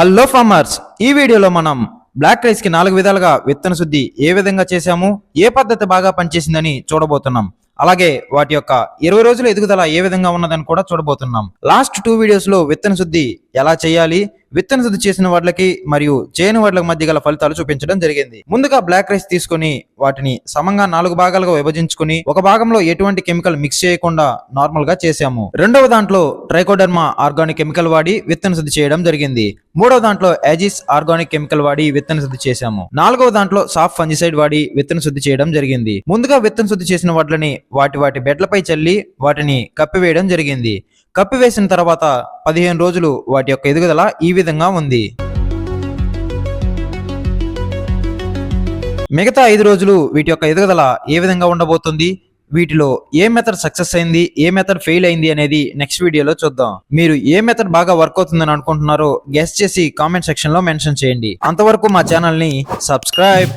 Hello farmers ఈ వీడియోలో మనం బ్లాక్ రైస్కి నాలుగు విధాలుగా విత్తన శుద్ధి ఏ విధంగా చేశాము ఏ పద్ధతి బాగా పనిచేసిందని చూడబోతున్నాం. అలాగే వాటి యొక్క ఇరవై రోజుల ఎదుగుదల ఏ విధంగా ఉన్నదని కూడా చూడబోతున్నాం. లాస్ట్ టూ వీడియోస్లో విత్తన శుద్ధి ఎలా చేయాలి? విత్తన శుద్ధి చేసిన వాటికి మరియు చేయని వాటికి మధ్య గల ఫలితాలు చూపించడం జరిగింది. ముందుగా బ్లాక్ రైస్ తీసుకొని వాటిని సమంగా నాలుగు భాగాలుగా విభజించుకుని ఒక భాగంలో ఎటువంటి కెమికల్ మిక్స్ చేయకుండా నార్మల్గా చేశాము. రెండవ దాంట్లో ట్రైకోడర్మా ఆర్గానిక్ కెమికల్ వాడి విత్తన శుద్ధి చేయడం జరిగింది. మూడవ దాంట్లో యాజిస్ ఆర్గానిక్ కెమికల్ వాడి విత్తన శుద్ధి చేశాము. నాలుగవ దాంట్లో సాఫ్ ఫంజిసైడ్ వాడి విత్తన శుద్ధి చేయడం జరిగింది. ముందుగా విత్తన శుద్ధి చేసిన వాటిని వాటి వాటి బెడ్లపై చల్లి వాటిని కప్పివేయడం జరిగింది. కప్పివేసిన తర్వాత పదిహేను రోజులు వాటి యొక్క ఎదుగుదల ఈ విధంగా ఉంది. మిగతా ఐదు రోజులు వీటి యొక్క ఎదుగుదల ఏ విధంగా ఉండబోతుంది? వీటిలో ఏ మెథడ్ సక్సెస్ అయింది? ఏ మెథడ్ ఫెయిల్ అయింది అనేది నెక్స్ట్ వీడియోలో చూద్దాం. మీరు ఏ మెథడ్ బాగా వర్క్ అవుతుందని అనుకుంటున్నారో గెస్ట్ చేసి కామెంట్ సెక్షన్లో మెన్షన్ చేయండి. అంతవరకు మా ఛానల్ని సబ్స్క్రైబ్